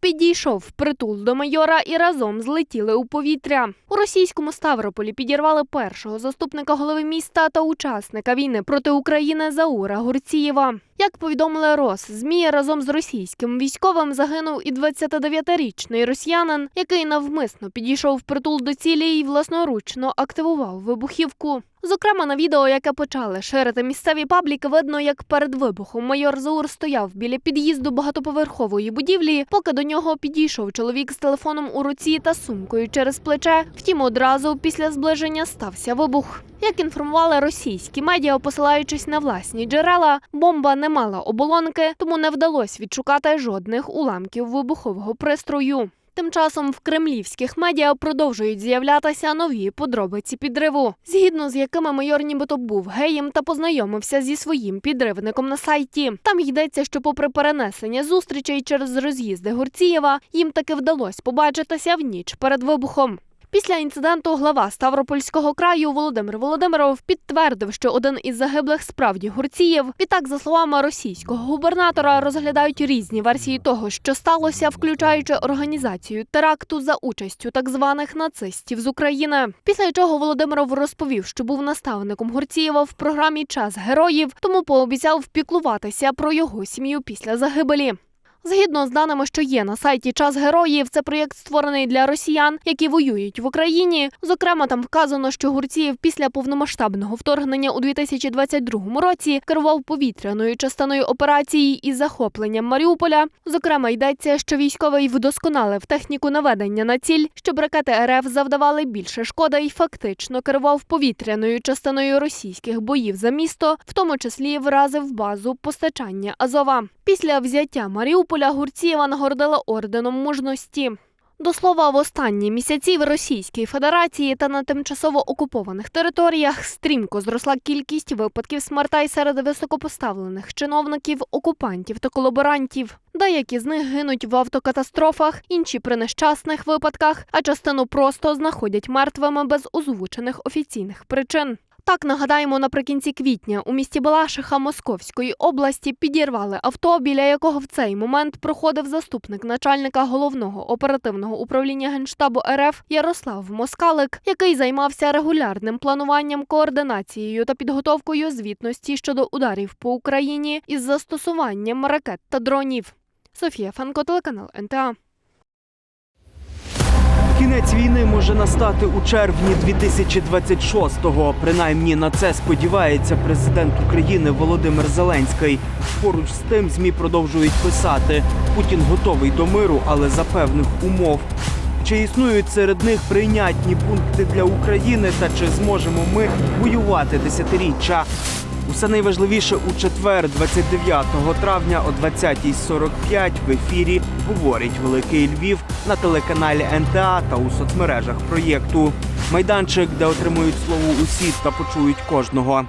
підійшов впритул до майора і разом злетіли у повітря. У російському Ставрополі підірвали першого заступника голови міста та учасника війни проти України Заура Гурцієва. Як повідомили РОС, ЗМІ разом з російським військовим загинув і 29-річний росіянин, який навмисно підійшов впритул до цілі і власноручно активував вибухівку. Зокрема, на відео, яке почали ширити місцеві пабліки, видно, як перед вибухом майор Заур стояв біля під'їзду багатоповерхової будівлі, поки до нього підійшов чоловік з телефоном у руці та сумкою через плече. Втім, одразу після зближення стався вибух. Як інформували російські медіа, посилаючись на власні джерела, бомба не мала оболонки, тому не вдалося відшукати жодних уламків вибухового пристрою. Тим часом в кремлівських медіа продовжують з'являтися нові подробиці підриву, згідно з якими майор нібито був геєм та познайомився зі своїм підривником на сайті. Там йдеться, що, попри перенесення зустрічей через роз'їзди Гурцієва, їм таки вдалося побачитися в ніч перед вибухом. Після інциденту глава Ставропольського краю Володимир Володимиров підтвердив, що один із загиблих справді Гурцієв. Відтак, за словами російського губернатора, розглядають різні версії того, що сталося, включаючи організацію теракту за участю так званих нацистів з України. Після чого Володимиров розповів, що був наставником Гурцієва в програмі Час героїв, тому пообіцяв впіклуватися про його сім'ю після загибелі. Згідно з даними, що є на сайті Час героїв, це проєкт створений для росіян, які воюють в Україні. Зокрема, там вказано, що Гурцієв після повномасштабного вторгнення у 2022 році керував повітряною частиною операції із захопленням Маріуполя. Зокрема, йдеться, що військовий вдосконалив техніку наведення на ціль, щоб ракети РФ завдавали більше шкоди і фактично керував повітряною частиною російських боїв за місто, в тому числі вразив базу постачання Азова. Після взяття Маріуполя Гурцієва нагородила орденом мужності. До слова, в останні місяці в Російській Федерації та на тимчасово окупованих територіях стрімко зросла кількість випадків смертей серед високопоставлених чиновників, окупантів та колаборантів. Деякі з них гинуть в автокатастрофах, інші при нещасних випадках, а частину просто знаходять мертвими без озвучених офіційних причин. Так нагадаємо, наприкінці квітня у місті Балашиха Московської області підірвали авто, біля якого в цей момент проходив заступник начальника головного оперативного управління генштабу РФ Ярослав Москалик, який займався регулярним плануванням, координацією та підготовкою звітності щодо ударів по Україні із застосуванням ракет та дронів. Софія Фанко, телеканал НТА. Війни може настати у червні 2026-го. Принаймні на це сподівається президент України Володимир Зеленський. Поруч з тим змі продовжують писати: Путін готовий до миру, але за певних умов. Чи існують серед них прийнятні пункти для України, та чи зможемо ми воювати десятиріччя? Усе найважливіше у четвер, 29 травня о 20.45 в ефірі говорить Великий Львів на телеканалі НТА та у соцмережах проєкту. Майданчик, де отримують слово усі та почують кожного.